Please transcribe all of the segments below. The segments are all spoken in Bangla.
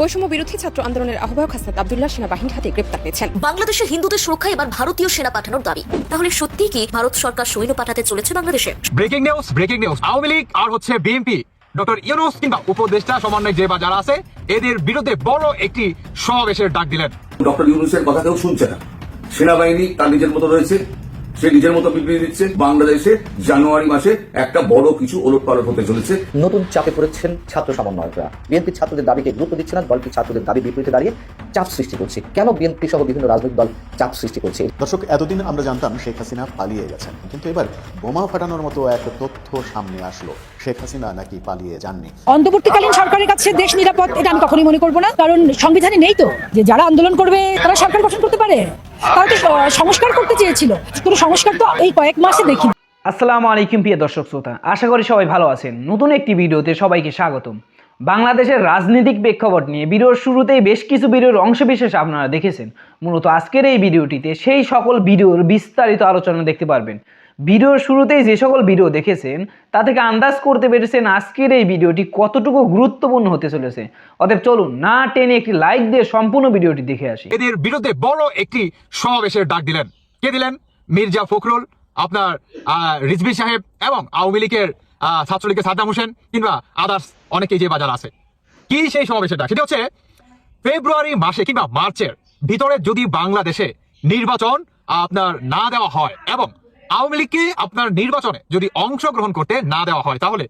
বৈষম্য বিরোধী ছাত্র আন্দোলনের আহ্বায়ক হাসনাত আবদুল্লাহ সেনাবাহিনীর হাতে গ্রেপ্তার পেয়েছেন। বাংলাদেশের হিন্দুদের সুরক্ষায় এবার ভারতীয় সেনা পাঠানোর দাবি। তাহলে সত্যিই কি ভারত সরকার সৈন্য পাঠাতে চলেছে বাংলাদেশে? Breaking news breaking news Awami League আর হচ্ছে বিএনপি ডক্টর ইউনুস কিংবা উপদেষ্টা সমন্বয় যে বা যারা আছে এদের বিরুদ্ধে বড় একটি সমাবেশের ডাক দিলেন। ডক্টর ইউনুসের কথা কেউ শুনছে না। সেনাবাহিনী তার নিজের মতো রয়েছে। সে নিজের মতো বিবৃতি দিচ্ছে। বাংলাদেশে জানুয়ারি মাসে একটা বড় কিছু ওলট পালট হতে চলেছে। নতুন চাপে পড়েছেন ছাত্র সমন্বয়করা বিএনপি ছাত্রদের দাবিকে গুরুত্ব দিচ্ছে না দলটি ছাত্রদের দাবি বিপরীতে দাঁড়িয়ে চাপ সৃষ্টি করছে। কেন বিএনপি সহ বিভিন্ন রাজনৈতিক দল চাপ সৃষ্টি করছে? দর্শক এতদিন আমরা জানতাম শেখ হাসিনা পালিয়ে গেছেন। কিন্তু এবার বোমা ফাটানোর মতো এক তথ্য সামনে আসলো। শেখ হাসিনা নাকি পালিয়ে যাননি। অন্তর্বর্তীকালীন সরকারের কাছে দেশ নিরাপদ এটা আমি কখনোই মনে করব না। কারণ সংবিধানে নেই তো যে যারা আন্দোলন করবে তারা সরকার গঠন করতে পারে। তারা তো সংস্কার করতে চেয়েছিল। কোনো সংস্কার তো এই কয়েক মাসে দেখি আসসালামু আলাইকুম প্রিয় দর্শক শ্রোতা আশা করি সবাই ভালো আছেন। নতুন একটি ভিডিওতে সবাইকে স্বাগতম। বাংলাদেশের রাজনৈতিক প্রেক্ষাপট নিয়ে। ভিডিওর শুরুতেই বেশ কিছু ভিডিওর অংশবিশেষ আপনারা দেখেছেন। মূলত আজকের এই ভিডিওটিতে সেই সকল ভিডিওর বিস্তারিত আলোচনা দেখতে পারবেন। ভিডিওর শুরুতেই যে সকল ভিডিও দেখেছেন, তা থেকে আন্দাজ করতে পেরেছেন আজকের এই ভিডিওটি কতটুকু গুরুত্বপূর্ণ হতে চলেছে। অতএব চলুন না টেনে একটি লাইক দিয়ে সম্পূর্ণ ভিডিওটি দেখে আসি। এদের বিরুদ্ধে বড় একটি সমাবেশের ডাক দিলেন। কে দিলেন? মির্জা ফখরুল, আপনার রিজভি সাহেব এবং আওয়ামী লীগের ছাত্রলীগের সাদ্দাম হোসেন কিংবা আদার্স অনেকেই যে বাজার আছে। কি সেই সমাবেশের ডাক সেটা হচ্ছে ফেব্রুয়ারি মাসে কিংবা মার্চের ভিতরে যদি বাংলাদেশে নির্বাচন আপনার না দেওয়া হয় এবং আওয়ামী লীগকে আপনার নির্বাচনে যদি অংশগ্রহণ করতে না দেওয়া হয়, তাহলে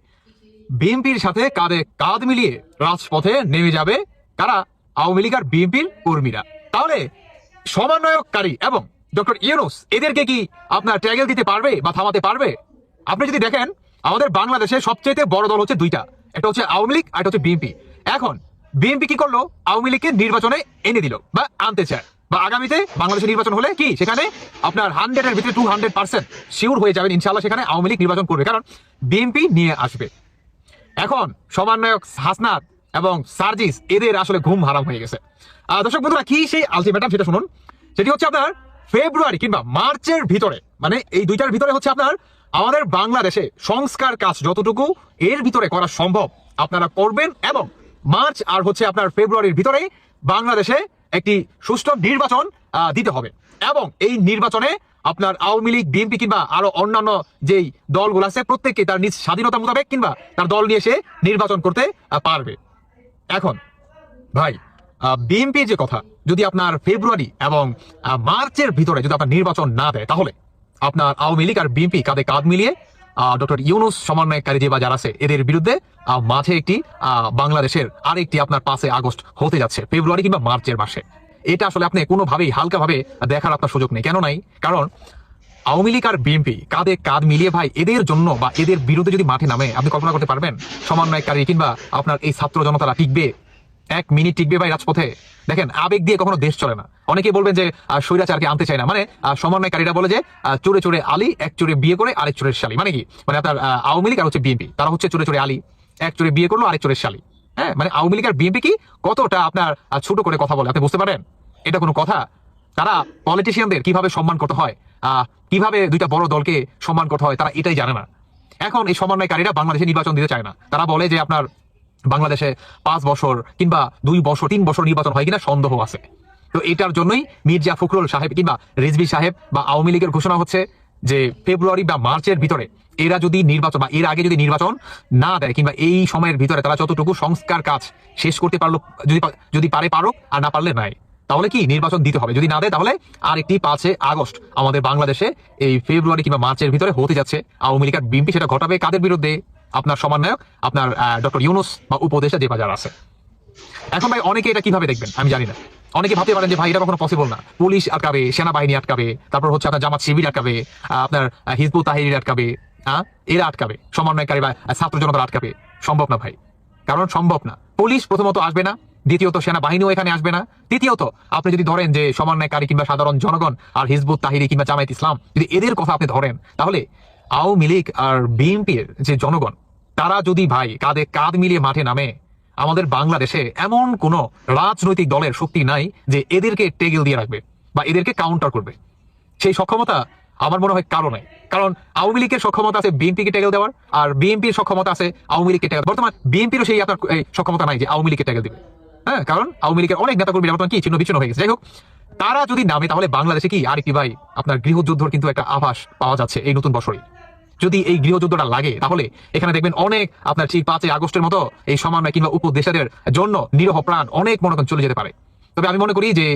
বিএনপির সাথে কাঁধে কাঁধ মিলিয়ে রাজপথে নেমে যাবে কারা? আওয়ামী লীগ আর বিএনপির কর্মীরা। তাহলে সমন্বয়ককারী এবং ডক্টর ইউনুস এদেরকে কি আপনার ট্যাগেল দিতে পারবে বা থামাতে পারবে? আপনি যদি দেখেন আমাদের বাংলাদেশে সবচেয়ে বড় দল হচ্ছে দুইটা। একটা হচ্ছে আওয়ামী লীগ আর হচ্ছে বিএনপি। এখন, বিএনপি কি করল? আওয়ামী লীগকে নির্বাচনে এনে দিল বা আনতে চায়। বা আগামীতে বাংলাদেশে নির্বাচন হলে কি? সেখানে আপনার হান্ড্রেডের ভিতরে টু হান্ড্রেড পার্সেন্ট শিওর হয়ে যাবেন ইনশাল্লাহ সেখানে আওয়ামী লীগ নির্বাচন করবে। কারণ, বিএনপি নিয়ে আসবে। এখন, সমন্বয়ক হাসনাত এবং সার্জিস, এদের আসলে ঘুম হারাম হয়ে গেছে। দর্শক বন্ধুরা, কি সেই আলটিমেটাম সেটা শুনুন? সেটি হচ্ছে আপনার ফেব্রুয়ারি কিংবা মার্চের ভিতরে মানে এই দুইটার ভিতরে হচ্ছে আপনার আমাদের বাংলাদেশে সংস্কার কাজ যতটুকু, এর ভিতরে করা সম্ভব আপনারা করবেন এবং মার্চ আর হচ্ছে আপনার ফেব্রুয়ারির ভিতরে বাংলাদেশে একটি সুষ্ঠু নির্বাচন দিতে হবে। এবং এই নির্বাচনে আপনার আওয়ামী লীগ, বিএনপি কিংবা আরও অন্যান্য যেই দলগুলো আছে, প্রত্যেককে তার নিজ স্বাধীনতা মোতাবেক কিংবা তার দল নিয়ে সে নির্বাচন করতে পারবে। এখন, ভাই বিএনপির যে কথা, যদি আপনার ফেব্রুয়ারি এবং মার্চের ভিতরে যদি আপনার নির্বাচন না দেয়, তাহলে? আপনার আওয়ামী লীগ আর বিএনপি কাঁধে কাঁধ মিলিয়ে ডক্টর ইউনুস সমন্বয়কারী যে বা যারা আছে, এদের বিরুদ্ধে মাঝে একটি বাংলাদেশের আরেকটি আপনার পাঁচে আগস্ট হতে যাচ্ছে, ফেব্রুয়ারি কিংবা মার্চের মাসে। এটা আসলে আপনি কোনোভাবেই হালকাভাবে দেখার আপনার সুযোগ নেই। কেন নাই? কারণ আওয়ামী লীগ আর বিএনপি কাঁধে কাঁধ মিলিয়ে ভাই, এদের জন্য বা এদের বিরুদ্ধে যদি মাঠে নামে, আপনি কল্পনা করতে পারবেন? সমন্বয়কারী কিংবা আপনার এই ছাত্র জনতারা টিকবে এক মিনিট টিকবে ভাই রাজপথে। দেখেন আবেগ দিয়ে কখনো দেশ চলে না। অনেকেই বলবেন যে স্বৈরাচারকে আনতে চায় না। মানে সমন্বয়কারীরা বলে যে চোরে চোরে আলী এক চোরে বিয়ে করে আরেক চোরের শালী। মানে কি? মানে আপনার আওয়ামী লীগ আর হচ্ছে বিএনপি। তারা হচ্ছে চোরে চোরে আলী। এক চোরে বিয়ে করল আরেক চোরের শালী। হ্যাঁ? মানে আওয়ামী লীগ আর বিএনপি কি কতটা আপনার ছোট করে কথা বলে? আপনি বুঝতে পারেন? এটা কোনো কথা? তারা পলিটিশিয়ানদের কীভাবে সম্মান করতে হয়? আহ, কীভাবে দুইটা বড় দলকে সম্মান করতে হয়? তারা এটাই জানে না। এখন এই সমন্বয়কারীরা বাংলাদেশে নির্বাচন দিতে চায় না। তারা বলে যে আপনার বাংলাদেশে পাঁচ বছর কিংবা দুই বছর, তিন বছর নির্বাচন হয় কিনা সন্দেহ আছে। তো এটার জন্যই মির্জা ফখরুল সাহেব কিংবা রিজভি সাহেব বা আওয়ামী লীগের ঘোষণা হচ্ছে যে ফেব্রুয়ারি বা মার্চের ভিতরে এরা যদি নির্বাচন বা এর আগে যদি নির্বাচন না দেয় কিংবা এই সময়ের ভিতরে তারা যতটুকু সংস্কার কাজ শেষ করতে পারল, যদি যদি পারে পারো আর না পারলে নাই। তাহলে কি নির্বাচন দিতে হবে? যদি না দেয় তাহলে আরেকটি পাঁচে আগস্ট আমাদের বাংলাদেশে এই ফেব্রুয়ারি কিংবা মার্চের ভিতরে হতে যাচ্ছে। আওয়ামী লীগ আর বিএনপি সেটা ঘটাবে কাদের বিরুদ্ধে? আপনার সমন্বয়ক আপনার ডক্টর ইউনুস বা উপদেশে যে বাজার আছে। এখন ভাই অনেকে এটা কীভাবে দেখবেন? আমি জানি না। অনেকে ভাবতে পারেন যে ভাই এটা কখনো পসিবল না। পুলিশ আটকাবে সেনাবাহিনী আটকাবে তারপর হচ্ছে আপনার জামাত শিবির আটকাবে আপনার আহ, হিজবুত তাহির আটকাবে হ্যাঁ এরা আটকাবে। সমন্বয়কারী বা ছাত্র জনতা আটকাবে। সম্ভব না ভাই। কারণ সম্ভব না। পুলিশ প্রথমত আসবে না দ্বিতীয়ত সেনাবাহিনীও এখানে আসবে না তৃতীয়ত আপনি যদি ধরেন যে সমন্বয়কারী কিংবা সাধারণ জনগণ আর হিজবুত তাহিরি কিংবা জামায়াত ইসলাম যদি এদের কথা আপনি ধরেন তাহলে আওয়ামী লীগ আর বিএনপির যে জনগণ তারা যদি ভাই কাঁধে কাঁধ মিলিয়ে মাঠে নামে, আমাদের বাংলাদেশে এমন কোন রাজনৈতিক দলের শক্তি নাই যে এদেরকে টেগেল দিয়ে রাখবে বা এদেরকে কাউন্টার করবে। সেই সক্ষমতা আমার মনে হয় কারও নাই। কারণ আওয়ামী লীগের সক্ষমতা আছে বিএনপিকে টেগেল দেওয়ার, আর বিএনপির সক্ষমতা আছে আওয়ামী লীগকে টেগেল বর্তমান বিএনপিরও সেই আপনার সক্ষমতা নাই যে আওয়ামী লীগকে টেগেল দেবে। হ্যাঁ কারণ আওয়ামী লীগের অনেক নেতাকর্মীরা বর্তমান কি ছিন্ন বিচ্ছিন্ন হয়ে গেছে। যাই হোক, তারা যদি নামে তাহলে বাংলাদেশে কি আরেকটি ভাই আপনার গৃহযুদ্ধর কিন্তু একটা আভাস পাওয়া যাচ্ছে এই নতুন বছরে যদি এই গৃহযুদ্ধটা লাগে, তাহলে এখানে দেখবেন অনেক আপনার ঠিক পাঁচই আগস্টের মতো এই সমন্বয় কিংবা উপদেশাদের জন্য নিরহ প্রাণ অনেক মনে চলে যেতে পারে। তবে আমি মনে করি যে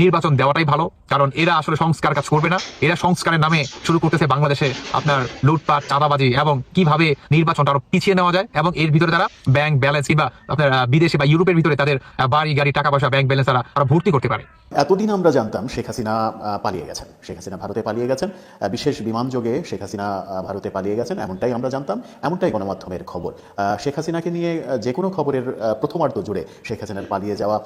নির্বাচন দেওয়াটাই ভালো, কারণ এরা আসলে সংস্কার কাজ করবে না। এরা সংস্কারের নামে শুরু করতেছে বাংলাদেশে আপনার লুটপাট, চাঁদাবাজি এবং কীভাবে নির্বাচনটা আরও পিছিয়ে নেওয়া যায় এবং এর ভিতরে তারা ব্যাংক ব্যালেন্স কিংবা আপনার বিদেশে বা ইউরোপের ভিতরে তাদের বাড়ি, গাড়ি, টাকা পয়সা ব্যাংক ব্যালেন্স তারা আরও ভর্তি করতে পারে। এতদিন আমরা জানতাম শেখ হাসিনা পালিয়ে গেছেন। শেখ হাসিনা ভারতে পালিয়ে গেছেন। বিশেষ বিমানযোগে শেখ হাসিনা ভারতে পালিয়ে গেছেন, এমনটাই আমরা জানতাম, এমনটাই গণমাধ্যমের খবর। শেখ হাসিনাকে নিয়ে যে কোনো খবরের প্রথমার্ধ জুড়ে শেখ হাসিনার পালিয়ে যাওয়া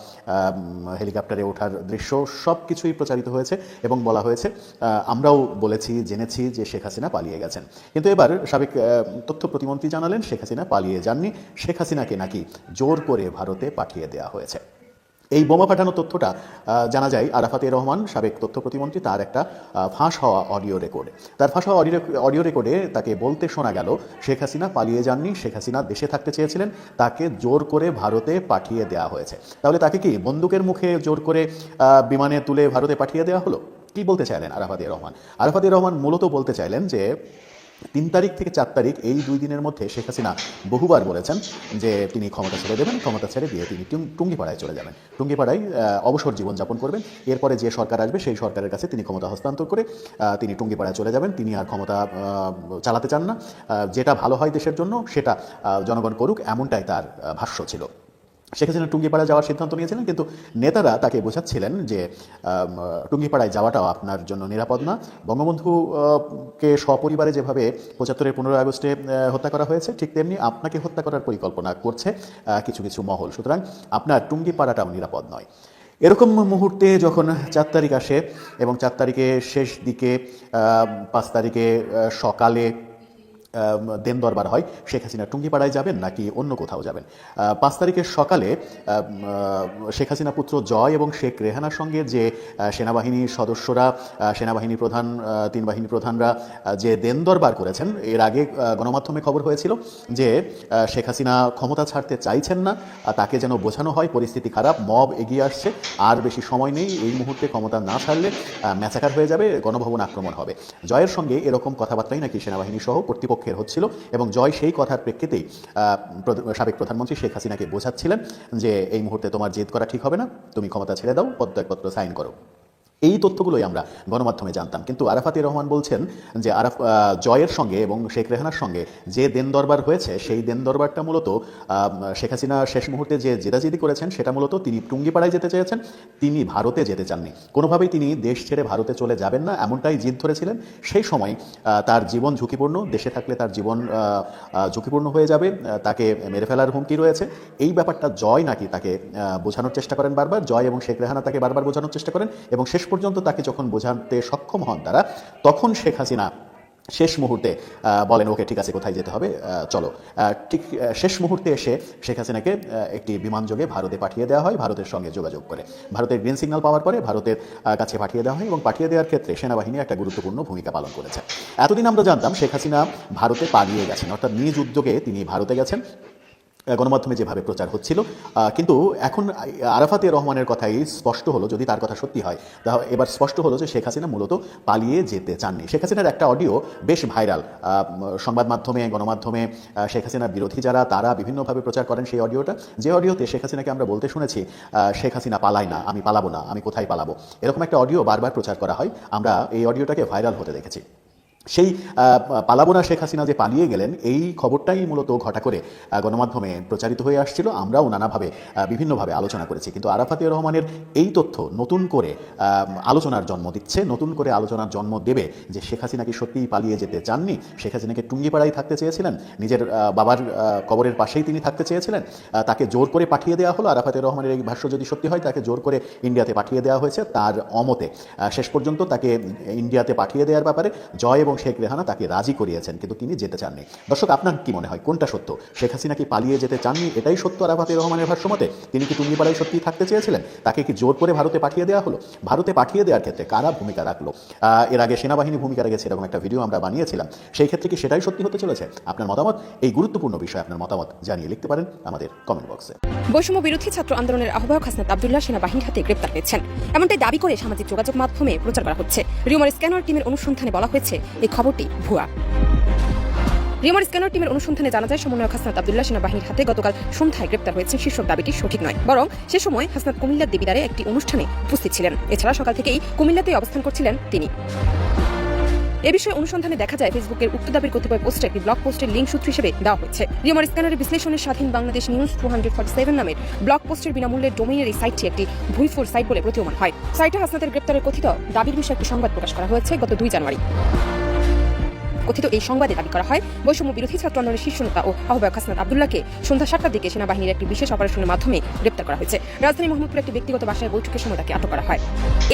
হেলিকপ্টারে ওঠার দৃশ্য সব কিছুই প্রচারিত হয়েছে এবং বলা হয়েছে আমরাও বলেছি, জেনেছি যে শেখ হাসিনা পালিয়ে গেছেন। কিন্তু এবার সাবেক তথ্য প্রতিমন্ত্রী জানালেন, শেখ হাসিনা পালিয়ে যাননি। শেখ হাসিনাকে নাকি জোর করে ভারতে পাঠিয়ে দেওয়া হয়েছে। এই বোমা পাঠানোর তথ্যটা জানা যায় আরাফাতে রহমান, সাবেক তথ্য প্রতিমন্ত্রী, তার একটা ফাঁস হওয়া অডিও রেকর্ডে। তার ফাঁস হওয়া অডিও অডিও রেকর্ডে তাকে বলতে শোনা গেল, শেখ হাসিনা পালিয়ে যাননি, শেখ হাসিনা দেশে থাকতে চেয়েছিলেন, তাকে জোর করে ভারতে পাঠিয়ে দেওয়া হয়েছে। তাহলে তাকে কি বন্দুকের মুখে জোর করে বিমানে তুলে ভারতে পাঠিয়ে দেওয়া হলো? কি বলতে চাইলেন আরাফাতে রহমান? আরাফাতে রহমান মূলত বলতে চাইলেন যে তিন তারিখ থেকে চার তারিখ এই দুই দিনের মধ্যে শেখ হাসিনা বহুবার বলেছেন যে তিনি ক্ষমতা ছেড়ে দেবেন, ক্ষমতা ছেড়ে দিয়ে তিনি টুঙ্গিপাড়ায় চলে যাবেন। টুঙ্গিপাড়ায় অবসর জীবনযাপন করবেন। এরপরে যে সরকার আসবে সেই সরকারের কাছে তিনি ক্ষমতা হস্তান্তর করে তিনি টুঙ্গিপাড়ায় চলে যাবেন। তিনি আর ক্ষমতা চালাতে চান না। যেটা ভালো হয় দেশের জন্য সেটা জনগণ করুক, এমনটাই তার ভাষ্য ছিল। শেখ হাসিনা টুঙ্গিপাড়া যাওয়ার সিদ্ধান্ত নিয়েছিলেন কিন্তু নেতারা তাকে বোঝাচ্ছিলেন যে টুঙ্গিপাড়ায় যাওয়াটাও আপনার জন্য নিরাপদ না। বঙ্গবন্ধু আহ, কে সপরিবারে যেভাবে পঁচাত্তরের পনেরোই আগস্টে হত্যা করা হয়েছে ঠিক তেমনি আপনাকে হত্যা করার পরিকল্পনা করছে কিছু কিছু মহল। সুতরাং আপনার টুঙ্গিপাড়াটাও নিরাপদ নয়। এরকম মুহূর্তে যখন চার তারিখ আসে এবং চার তারিখে শেষ দিকে পাঁচ তারিখে সকালে দেন দরবার হয়, শেখ হাসিনা টুঙ্গিপাড়ায় যাবেন নাকি অন্য কোথাও যাবেন? পাঁচ তারিখের সকালে শেখ হাসিনা পুত্র জয় এবং শেখ রেহানার সঙ্গে যে সেনাবাহিনীর সদস্যরা সেনাবাহিনী প্রধান তিন বাহিনী প্রধানরা যে দেন দরবার করেছেন, এর আগে গণমাধ্যমে খবর হয়েছিল যে শেখ হাসিনা ক্ষমতা ছাড়তে চাইছেন না তাকে যেন বোঝানো হয় পরিস্থিতি খারাপ, মব এগিয়ে আসছে, আর বেশি সময় নেই, এই মুহূর্তে ক্ষমতা না ছাড়লে ম্যাচাকার হয়ে যাবে, গণভবন আক্রমণ হবে। জয়ের সঙ্গে এরকম কথাবার্তাই নাকি সেনাবাহিনী সহ কর্তৃপক্ষের হচ্ছিল এবং জয় সেই কথার প্রেক্ষিতেই সাবেক প্রধানমন্ত্রী শেখ হাসিনাকে বোঝাচ্ছিলেন যে, এই মুহূর্তে তোমার জেদ করা ঠিক হবে না, তুমি ক্ষমতা ছেড়ে দাও পদত্যাগপত্র সাইন করো। এই তথ্যগুলোই আমরা গণমাধ্যমে জানতাম। কিন্তু আরাফাতে রহমান বলছেন যে আরাফ জয়ের সঙ্গে এবং শেখ রেহানার সঙ্গে যে দেন দরবার হয়েছে, সেই দেন দরবারটা মূলত শেখ হাসিনা শেষ মুহূর্তে যে জেদাজেদি করেছেন, সেটা মূলত তিনি টুঙ্গিপাড়ায় যেতে চেয়েছেন, তিনি ভারতে যেতে চাননি। কোনোভাবেই তিনি দেশ ছেড়ে ভারতে চলে যাবেন না, এমনটাই জিদ ধরেছিলেন। সেই সময় তার জীবন ঝুঁকিপূর্ণ, দেশে থাকলে তার জীবন ঝুঁকিপূর্ণ হয়ে যাবে তাকে মেরে ফেলার হুমকি রয়েছে। এই ব্যাপারটা জয় নাকি তাকে বোঝানোর চেষ্টা করেন বারবার? জয় এবং শেখ রেহানা তাকে বারবার বোঝানোর চেষ্টা করেন এবং শেষ পর্যন্ত তাকে যখন বোঝাতে সক্ষম হন তারা, তখন শেখ হাসিনা শেষ মুহূর্তে বলেন, ওকে, ঠিক আছে, কোথায় যেতে হবে? চলো। ঠিক শেষ মুহূর্তে এসে শেখ হাসিনাকে একটি বিমানযোগে ভারতে পাঠিয়ে দেওয়া হয়, ভারতের সঙ্গে যোগাযোগ করে। ভারতের গ্রিন সিগন্যাল পাওয়ার পরে ভারতের কাছে পাঠিয়ে দেওয়া হয় এবং পাঠিয়ে দেওয়ার ক্ষেত্রে সেনাবাহিনী একটা গুরুত্বপূর্ণ ভূমিকা পালন করেছে। এতদিন আমরা জানতাম শেখ হাসিনা ভারতে পালিয়ে গেছেন, অর্থাৎ নিজ উদ্যোগে তিনি ভারতে গেছেন। গণমাধ্যমে যেভাবে প্রচার হচ্ছিল কিন্তু এখন আরাফাতে রহমানের কথাই স্পষ্ট হলো যদি তার কথা সত্যি হয়। তা এবার স্পষ্ট হলো যে শেখ হাসিনা মূলত পালিয়ে যেতে চাননি। শেখ হাসিনার একটা অডিও বেশ ভাইরাল। সংবাদ মাধ্যমে, গণমাধ্যমে শেখ হাসিনার বিরোধী যারা, তারা বিভিন্নভাবে প্রচার করেন সেই অডিওটা। যে অডিওতে শেখ হাসিনাকে আমরা বলতে শুনেছি শেখ হাসিনা পালায় না, আমি পালাবো না, আমি কোথায় পালাবো? এরকম একটা অডিও বারবার প্রচার করা হয়। আমরা এই অডিওটাকে ভাইরাল হতে দেখেছি। সেই পালাবোনা শেখ হাসিনা যে পালিয়ে গেলেন, এই খবরটাই মূলত ঘটা করে গণমাধ্যমে প্রচারিত হয়ে আসছিল। আমরাও নানাভাবে বিভিন্নভাবে আলোচনা করেছি। কিন্তু আরাফাতে রহমানের এই তথ্য নতুন করে আলোচনার জন্ম দিচ্ছে, নতুন করে আলোচনার জন্ম দেবে যে শেখ হাসিনা কি সত্যিই পালিয়ে যেতে চাননি? শেখ হাসিনাকে টুঙ্গিপাড়ায় থাকতে চেয়েছিলেন? নিজের বাবার কবরের পাশেই তিনি থাকতে চেয়েছিলেন? তাকে জোর করে পাঠিয়ে দেওয়া হলো? আরাফাতে রহমানের এই ভাষ্য যদি সত্যি হয়, তাকে জোর করে ইন্ডিয়াতে পাঠিয়ে দেওয়া হয়েছে। তার অমতে শেষ পর্যন্ত তাকে ইন্ডিয়াতে পাঠিয়ে দেওয়ার ব্যাপারে জয় এবং এবং শেখ রেহানা তাকে রাজি করিয়েছেন, কিন্তু তিনি যেতে চাননি। দর্শক, আপনার কি মনে হয়, কোনটা সত্য? শেখ হাসিনা কি পালিয়ে যেতে চাননি? এটাই সত্য আরাফাতের রহমানের ভাষ্যমতে। তিনি কি টুঙ্গিপাড়ায় সত্যি থাকতে চেয়েছিলেন? তাকে কি জোর করে ভারতে পাঠিয়ে দেওয়া হলো? ভারতে পাঠিয়ে দেওয়ার ক্ষেত্রে কারা ভূমিকা রাখল? এর আগে সেনাবাহিনী ভূমিকা রেখেছে এরকম একটা ভিডিও আমরা বানিয়েছিলাম। সেই ক্ষেত্রে কি সেটাই সত্যি হতে চলেছে? আপনার মতামত? এই গুরুত্বপূর্ণ বিষয়ে আপনার মতামত জানিয়ে লিখতে পারেন আমাদের কমেন্ট বক্সে বৈষম্য বিরোধী ছাত্র আন্দোলনের আহ্বায়ক হাসনাত আবদুল্লাহ সেনাবাহিনীর হাতে গ্রেপ্তার হয়েছেন। এমনটাই দাবি করে সামাজিক যোগাযোগ মাধ্যমে প্রচার করা হচ্ছে। রিউমার স্ক্যানার টিমের অনুসন্ধানে বলা হয়েছে এই খবরটি ভুয়া। রিউমার স্ক্যানার টিমের অনুসন্ধানে জানা যায়, সমন্বয়ক হাসনাত আবদুল্লাহ সেনাবাহিনীর হাতে গতকাল সন্ধ্যায় গ্রেপ্তার হয়েছেন শীর্ষক দাবিটি সঠিক নয়, বরং সে সময় হাসনাত কুমিল্লার দেবিদারে একটি অনুষ্ঠানে উপস্থিত ছিলেন। এছাড়া সকাল থেকেই কুমিল্লাতেই অবস্থান করছিলেন তিনি। এ বিষয়ে অনুসন্ধানে দেখা যায়, ফেসবুকের উক্ত দাবির কতিপয় পোস্টে একটি ব্লগ পোস্টের লিঙ্ক সূত্র হিসেবে দেওয়া হচ্ছে রিওমার স্ক্যানারের বিশ্লেষণের স্বাধীন Bangladesh news two hundred forty seven নামের ব্লগ পোস্টের বিনামূল্যের ডোমেইনের এই সাইটটি একটি ভুইফোর সাইট বলে প্রতীয়মান হয়। সাইটে হাসনাতের গ্রেপ্তারের কথিত দাবির বিষয়ে একটি সংবাদ প্রকাশ করা হয়েছে গত দুই জানুয়ারি। কথিত এই সংবাদে দাবি করা হয়, বৈষম্য বিরোধী ছাত্র আন্দোলনের শীর্ষ নেতা ও আহ্বায়ক হাসনাত আবদুল্লাহকে সন্ধ্যা সাতটার দিকে সেনাবাহিনীর একটি বিশেষ অপারেশনের মাধ্যমে গ্রেপ্তার করা হয়েছে। রাজধানী মোহাম্মদপুর একটি ব্যক্তিগত বাসায় বৈঠকের সময় তাকে আটক করা হয়।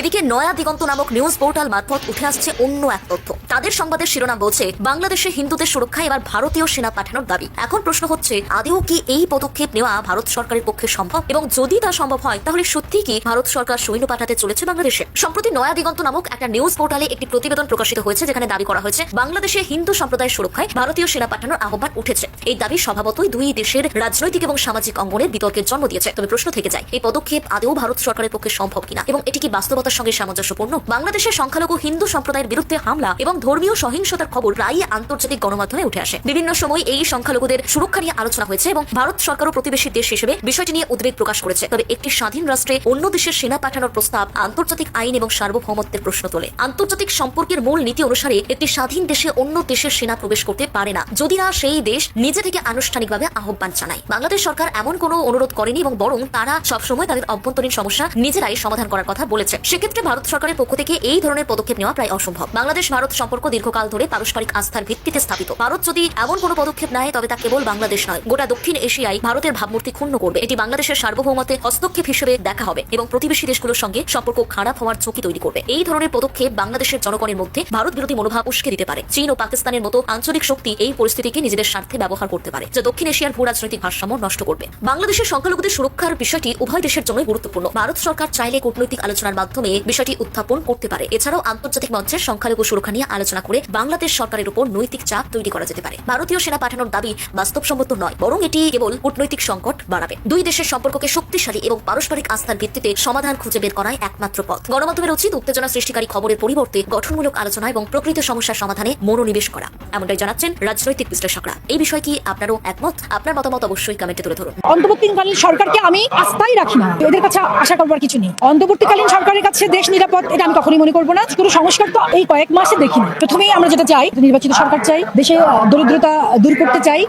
এদিকে নয়া দিগন্ত নামক নিউজ পোর্টাল মারফত উঠে আসছে অন্য এক তথ্য। তাদের সংবাদের শিরোনাম বলছে, বাংলাদেশে হিন্দুদের সুরক্ষায় এবার ভারতীয় সেনা পাঠানোর দাবি। এখন প্রশ্ন হচ্ছে, আদেও কি এই পদক্ষেপ নেওয়া ভারত সরকারের পক্ষে সম্ভব? এবং যদি তা সম্ভব হয়, তাহলে সত্যি কি ভারত সরকার সৈন্য পাঠাতে চলেছে বাংলাদেশে? সম্প্রতি নয়া দিগন্ত নামক একটা নিউজ পোর্টালে একটি প্রতিবেদন প্রকাশিত হয়েছে, যেখানে দাবি করা হয়েছে, বাংলাদেশে হিন্দু সম্প্রদায়ের সুরক্ষায় ভারতীয় সেনা পাঠানোর আহ্বান উঠেছে। এই দাবি স্বভাবতই দুই দেশের রাজনৈতিক এবং সামাজিক অঙ্গনে বিতর্কের জন্ম দিয়েছে। তবে প্রশ্ন থেকে যায়, এই পদক্ষেপ আদেও ভারত সরকারের পক্ষে সম্ভব কিনা এবং এটি কি বাস্তবতার সঙ্গে সামঞ্জস্যপূর্ণ? বাংলাদেশের সংখ্যালঘু হিন্দু সম্প্রদায়ের বিরুদ্ধে হামলা এবং ধর্মীয় সহিংসতার খবর প্রায়ই আন্তর্জাতিক গণমাধ্যমে উঠে আসে। বিভিন্ন সময় এই সংখ্যালঘুদের সুরক্ষা নিয়ে আলোচনা হয়েছে এবং ভারত সরকারও প্রতিবেশী দেশ হিসেবে বিষয়টি নিয়ে উদ্বেগ প্রকাশ করেছে। তবে একটি স্বাধীন রাষ্ট্রে অন্য দেশের সেনা পাঠানোর প্রস্তাব আন্তর্জাতিক আইন এবং সার্বভৌমত্বের প্রশ্ন তোলে। আন্তর্জাতিক সম্পর্কের মূল নীতি অনুসারে একটি স্বাধীন দেশে অন্য দেশের সেনা প্রবেশ করতে পারে না। যদি না, সেই দেশ নিজে থেকে আনুষ্ঠানিকভাবে আহ্বান জানায়। বাংলাদেশ সরকার এমন কোনো অনুরোধ করেনি এবং বরং তারা সবসময় তাদের অভ্যন্তরীণ সমস্যা নিজেরাই সমাধান করার কথা বলেছে। সেক্ষেত্রে ভারত সরকারের পক্ষ থেকে এই ধরনের পদক্ষেপ নেওয়া প্রায় অসম্ভব। বাংলাদেশ ভারত সম্পর্ক দীর্ঘকাল ধরে পারস্পরিক আস্থার ভিত্তিতে স্থাপিত। ভারত যদি এমন কোনো পদক্ষেপ নেয়, তবে তা কেবল বাংলাদেশ নয়, গোটা দক্ষিণ এশিয়ায় ভারতের ভাবমূর্তি ক্ষুণ্ণ করবে। এটি বাংলাদেশের সার্বভৌমত্বে হস্তক্ষেপ হিসেবে দেখা হবে এবং প্রতিবেশী দেশগুলোর সঙ্গে সম্পর্ক খারাপ হওয়ার ঝুঁকি তৈরি করবে। এই ধরনের পদক্ষেপ বাংলাদেশের জনগণের মধ্যে ভারত বিরোধী মনোভাব উস্কে দিতে পারে। চীন ও পাকিস্তানের মতো আঞ্চলিক শক্তি এই পরিস্থিতিকে নিজেদের স্বার্থে ব্যবহার করতে পারে, যা দক্ষিণ এশিয়ার ভূ রাজনৈতিক ভারসাম্য নষ্ট করবে। বাংলাদেশের সংখ্যালঘুদের সুরক্ষার বিষয়টি উভয় দেশের জন্য গুরুত্বপূর্ণ। ভারত সরকার চাইলে কূটনৈতিক আলোচনার মাধ্যমে বিষয়টি উত্থাপন করতে পারে। এছাড়াও আন্তর্জাতিক মঞ্চের সংখ্যালঘু সুরক্ষা নিয়ে আলোচনা করে বাংলাদেশ সরকারের উপর নৈতিক চাপ তৈরি করা যেতে পারে। ভারতীয় সেনা পাঠানোর দাবি বাস্তবসম্মত নয়, বরং এটি কেবল কূটনৈতিক সংকট বাড়াবে। দুই দেশের সম্পর্ককে শক্তিশালী এবং পারস্পরিক আস্থার ভিত্তিতে সমাধান খুঁজে বের করাই একমাত্র পথ। গণমাধ্যমের উচিত উত্তেজনা সৃষ্টিকারী খবরের পরিবর্তে গঠনমূলক আলোচনা এবং প্রকৃত সমস্যার সমাধানে মনোনিবেশ করা। এমনটাই জানাচ্ছেন রাজনৈতিক বিশ্লেষকরা। এই বিষয়ে কি আপনারও একমত? আপনার মতামত অবশ্যই কমেন্টে তুলে ধরুন। অন্তর্বর্তীকালীন সরকারকে আমি আস্থাই রাখি না। এদের কাছে আশা করবার কিছু নেই। অন্তর্বর্তীকালীন সরকারের কাছে দেশ নিরাপদ, এটা আমি কখনোই মনে করব না। কোনো সংস্কার তো এই কয়েক মাসে দেখিনি। প্রথমেই আমরা যেটা চাই, নির্বাচিত সরকার চাই, দেশে দরিদ্রতা দূর করতে চাই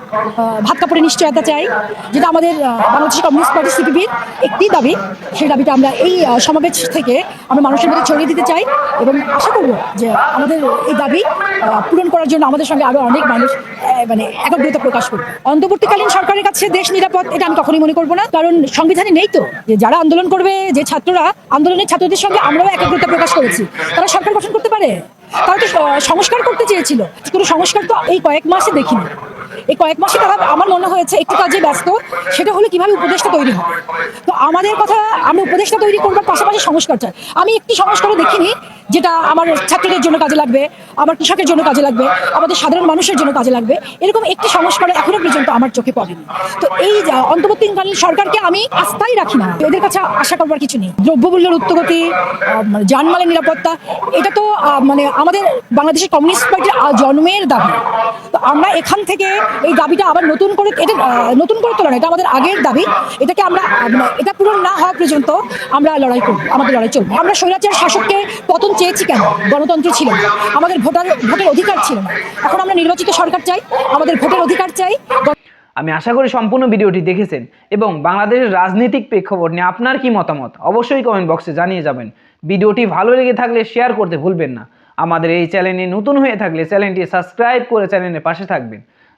ভাত কাপড়ের নিশ্চয়তা চাই, যেটা আমাদের বাংলাদেশ কমিউনিস্ট পার্টি সিপিবির একটি দাবি। সেই দাবিটা আমরা এই সমাবেশ থেকে আমরা মানুষের মধ্যে ছড়িয়ে দিতে চাই এবং আশা করব যে আমাদের এই দাবি পূরণ করার জন্য আমাদের সঙ্গে আরও অনেক মানুষ মানে একাগ্রতা প্রকাশ করবে। অন্তর্বর্তীকালীন সরকারের কাছে দেশ নিরাপদ, এটা আমি কখনোই মনে করব না। কারণ সংবিধানে নেই তো, যে যারা আন্দোলন করবে, যে ছাত্ররা, আন্দোলনের ছাত্রদের সঙ্গে আমরাও একাগ্রতা প্রকাশ করেছি। তারা সরকার গঠন করতে পারে? তারা তো সংস্কার করতে চেয়েছিল। কোনো সংস্কার তো এই কয়েক মাসে দেখিনি। এই কয়েক মাসে তারা আমার মনে হয়েছে একটু কাজে ব্যস্ত, সেটা হলো কীভাবে উপদেশটা তৈরি হবে। তো আমাদের কথা আমরা উপদেশটা তৈরি করবার পাশাপাশি সংস্কার চাই। আমি একটি সংস্কারও দেখিনি, যেটা আমার ছাত্রদের জন্য কাজে লাগবে, আমার কৃষকের জন্য কাজে লাগবে, আমাদের সাধারণ মানুষের জন্য কাজে লাগবে, এরকম একটি সংস্কার এখনও পর্যন্ত আমার চোখে পড়েনি। তো এই অন্তর্বর্তীকালীন সরকারকে আমি আস্থাই রাখি না। এদের কাছে আশা করবার কিছু নেই। দ্রব্যমূল্যের উত্তগতি যানমালের নিরাপত্তা, এটা তো মানে আমাদের বাংলাদেশের কমিউনিস্ট পার্টির জন্মের দাবি। তো আমরা এখান থেকে এই দাবিটা আবার নতুন করে, এটা নতুন করে তোলা এটা আমাদের আগের দাবি। এটাকে আমরা মানে এটা পূরণ না হওয়া পর্যন্ত আমরা লড়াই করব, আমাদের লড়াই চলবে। আমরা স্বৈরাচার শাসককে পতন চেয়েছি কেন? গণতন্ত্র ছিল আমাদের ভোটার, ভোটের অধিকার ছিল না। এখন আমরা নির্বাচিত সরকার চাই, আমাদের ভোটের অধিকার চাই। আমি আশা করি সম্পূর্ণ ভিডিওটি দেখেছেন এবং বাংলাদেশের রাজনৈতিক প্রেক্ষাপট নিয়ে আপনার কি মতামত? অবশ্যই কমেন্ট বক্সে জানিয়ে যাবেন। ভিডিওটি ভালো লেগে থাকলে শেয়ার করতে ভুলবেন না। আমাদের এই চ্যানেলে নতুন হয়ে থাকলে চ্যানেলটি সাবস্ক্রাইব করে চ্যানেলের পাশে থাকবেন।